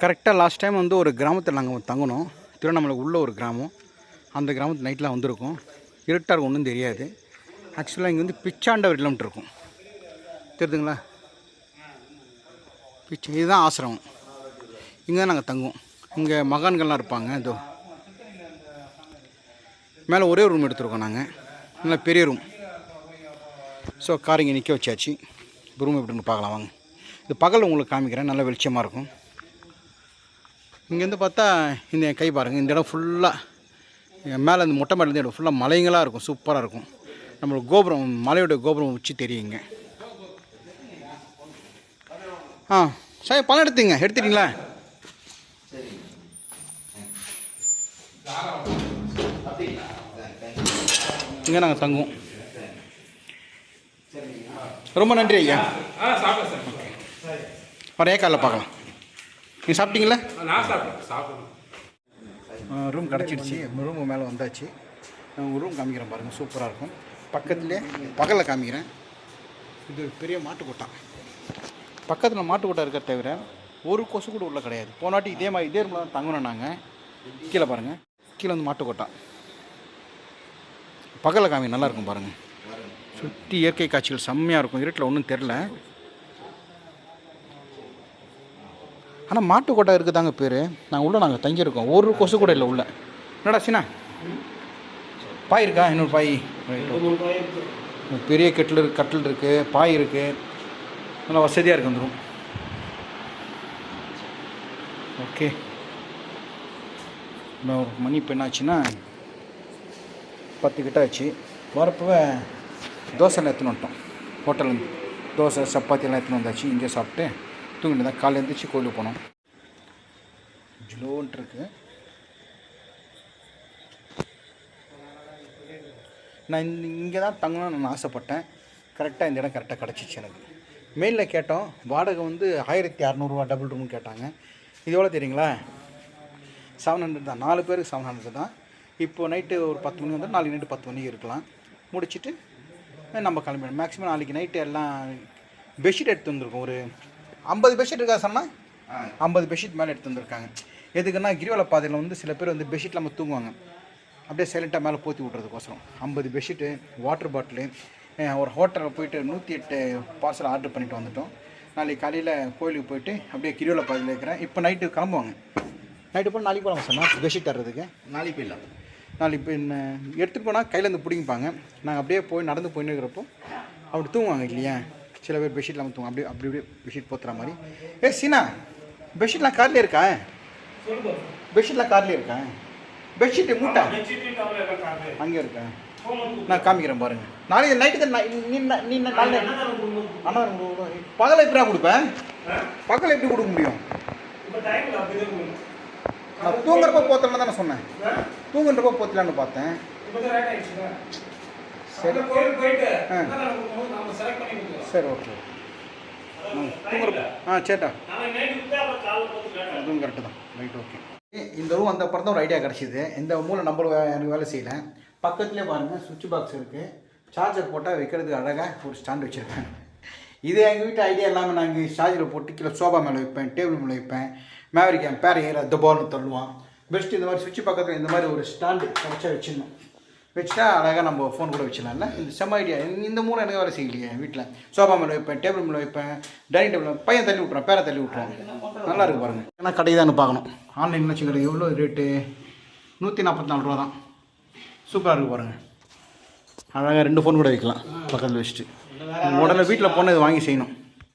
கரெக்டாக last time வந்து ஒரு கிராமத்தில் நாங்கள் தங்கினோம். திருவண்ணாமலை உள்ள ஒரு கிராமம். அந்த கிராமத்து நைட்டில் வந்திருக்கோம். இருட்டாக இருக்கும் ஒன்றும் தெரியாது. ஆக்சுவலாக இங்கே வந்து பிச்சாண்ட கிலோமீட்டர் இருக்கும். தெரியுதுங்களா? பிச்சை இதுதான் ஆசிரமம். இங்கே தான் நாங்கள் தங்குவோம். இங்கே மகான்கள்லாம் இருப்பாங்க இதோ. மேலே ஒரே ரூம் எடுத்துருக்கோம் நாங்கள் நல்லா பெரிய ரூம் ஸோ கார் இங்கே நிற்க வச்சாச்சு. ரூம் எப்படின்னு பார்க்கலாம் வாங்க. இது பகல் உங்களுக்கு காமிக்கிறேன். நல்ல வெளிச்சமாக இருக்கும். இங்கேருந்து பார்த்தா இந்த கை பாருங்கள் இந்த இடம் ஃபுல்லாக மேலே இந்த மொட்டை மேலே இடம் ஃபுல்லாக மலைங்களாக இருக்கும் சூப்பராக இருக்கும். நம்மளுக்கு கோபுரம் மலையோட கோபுரம் உச்சி தெரியுங்க ஆ சார் பணம் எடுத்துங்க எடுத்துட்டீங்களா? இங்கே நாங்கள் தங்குவோம். ரொம்ப நன்றி ஐயா. ஒரே காலைல பார்க்கலாம். நீங்கள் சாப்பிட்டீங்களா? நான் சாப்பிட்டேன். ரூம் கிடச்சிடுச்சு ரூம் மேலே வந்தாச்சு. நான் ரூம் காமிக்கிறேன் பாருங்கள் சூப்பராக இருக்கும். பக்கத்துலேயே பகலில் காமிக்கிறேன். இது பெரிய மாட்டுக்கொட்டா. பக்கத்தில் மாட்டுக்கொட்டை இருக்க தவிர ஒரு கொசு கூட உள்ள கிடையாது. போன வாட்டி இதே மாதிரி இதே ரூமில் தான் தங்கணும் நாங்கள் கீழே பாருங்கள் கீழே வந்து மாட்டுக்கொட்டா. பகலில் காமி நல்லா இருக்கும் பாருங்கள் சுற்றி இயற்கை காட்சிகள் செம்மையாக இருக்கும். இருட்டில் ஒன்றும் தெரில ஆனால் மாட்டுக்கொட்டை இருக்குதாங்க பேர். நாங்கள் உள்ளே நாங்கள் தங்கியிருக்கோம். ஒரு கொசு கூட இல்லை உள்ளே. என்னடா சினா? பாய் இருக்கா? இன்னொரு பாய். பெரிய கட்டில் இருக்கு கட்டில் இருக்குது பாய் இருக்குது நல்லா வசதியாக இருக்குது அந்த ரூம். ஓகே. இன்னும் ஒரு மணி இப்போ என்னாச்சுன்னா பத்து கிட்ட ஆச்சு. வரப்பவே தோசை எல்லாம் எடுத்துன்னு வந்துட்டோம். ஹோட்டல்லேருந்து தோசை சப்பாத்தி எல்லாம் எடுத்துன்னு வந்தாச்சு. இங்கே சாப்பிட்டு தூங்கிட்டு தான் காலையில் எழுந்திரிச்சு கோயிலுக்கு போனோம். ஜிலோன்ட்டு இருக்கு. நான் இந்த இங்கே தான் தங்கணும்னு நான் ஆசைப்பட்டேன். கரெக்டாக இந்த இடம் கரெக்டாக கிடச்சிச்சு எனக்கு. மெயிலில் கேட்டோம். வாடகை வந்து ஆயிரத்தி அறநூறுவா டபுள் ரூம்னு கேட்டாங்க. இது எவ்வளோ தெரியுங்களா? செவன் ஹண்ட்ரட் தான். நாலு பேருக்கு செவன் ஹண்ட்ரட் தான். இப்போ நைட்டு ஒரு பத்து மணி வந்து நாளைக்கு நைட்டு பத்து மணிக்கு இருக்கலாம். முடிச்சுட்டு நம்ம கிளம்பிடணும். மேக்ஸிமம் நாளைக்கு நைட்டு எல்லாம் பெட்ஷீட் எடுத்து வந்திருக்கோம். ஒரு ஐம்பது பெட்ஷீட் இருக்கா சொன்னால் ஐம்பது பெட்ஷீட் மேலே எடுத்து வந்திருக்காங்க. எதுக்குன்னா கிரிவல பாதையில் வந்து சில பேர் வந்து பெட்ஷீட் இல்லாமல் தூங்குவாங்க. அப்படியே சைலண்ட்டாக மேலே போற்றி விட்றதுக்கோசரம். ஐம்பது பெட்ஷீட்டு வாட்டர் பாட்டிலு ஒரு ஹோட்டலில் போயிட்டு நூற்றி எட்டு பார்சல் ஆர்டர் பண்ணிட்டு வந்துட்டோம். நாளைக்கு காலையில் கோயிலுக்கு போயிட்டு அப்படியே கிரிவல பாதையில் இருக்கிறேன். இப்போ நைட்டு கிளம்புவாங்க. நைட்டு போல் நாளைக்கு போகலாம் சொன்னால் பெட்ஷீட் தர்றதுக்கு? நாளைக்கு போயிடலாம். நாளைக்கு இப்போ என்ன எடுத்துகிட்டு போனால் கையிலேருந்து பிடிங்கிப்பாங்க. நாங்கள் அப்படியே போய் நடந்து போயின்னு இருக்கிறப்போ அப்படி தூங்குவாங்க இல்லையா? சில பேர் பெட்ஷீட் இல்லாமல் தூங்க அப்படியே அப்படி அப்படியே பெட்ஷீட் போத்துற மாதிரி ஏ சீனா பெட்ஷீட்லாம் கார்லேயே இருக்கா பெட்ஷீட்லாம் கார்லேயே இருக்கா பெட்ஷீட்டு மூட்டை அங்கே இருக்கா நான் காமிக்கிறேன் பாருங்க நாளைக்கு நைட்டு தான் நை- நீ நாளை அண்ணா பகலை எப்படியா கொடுப்பேன் பகலை எப்படி கொடுக்க முடியும் நான் தூங்குறப்ப போத்தலாம் தானே சொன்னேன் தூங்குறப்ப போத்தலான்னு பார்த்தேன் சரி ஆ. சரி ஓகே ம் தூங்குறப்ப ஆ சேட்டா. அதுவும் கரெக்டு தான். ரைட் ஓகே இந்த ரூம் வந்த அப்புறம் தான் ஒரு ஐடியா கிடச்சிது. இந்த மூளை நம்மளும் எனக்கு வேலை செய்யல. பக்கத்துலேயே பாருங்கள் சுவிட்ச் பாக்ஸ் இருக்குது சார்ஜர் போட்டால் வைக்கிறதுக்கு அழகாக ஒரு ஸ்டாண்ட் வச்சுருப்பேன் இது எங்கள் வீட்டு ஐடியா இல்லாமல் நாங்கள் இங்கே சார்ஜரை போட்டு கீழே சோபா மேலே வைப்பேன் டேபிள் மேலே வைப்பேன். மேவரிக்கேன் பேர பேர் ஏற தபால்னு தள்ளுவான். பெஸ்ட் இந்த மாதிரி சுவிட்ச் பக்கத்தில் இந்த மாதிரி ஒரு ஸ்டாண்டு கிடச்சா வச்சிடணும். வச்சுட்டா அழகாக நம்ம ஃபோன் கூட வச்சிடலாம்ல? இந்த செம்ம ஐடியா இந்த மூணு எனக்கு வேலை செய்யலையே வீட்டில் சோஃபா மேலே வைப்பேன் டேபிள் மேலே வைப்பேன் டைனிங் டேபிள் பையன் தள்ளி விட்றேன் பேரை தள்ளி விட்ருவான் நல்லா இருக்கு ஏன்னா கடை தான் பார்க்கணும். ஆன்லைனில் வச்சுக்கிறது எவ்வளோ ரேட்டு நூற்றி நாற்பத்தி நாலு ரூபா தான். சூப்பராக இருக்குது பாருங்கள் அழகாக ரெண்டு ஃபோன் கூட வைக்கலாம். பக்கத்தில் வச்சுட்டு. உடனே வீட்டில் போனால் இது வாங்கி செய்யணும்.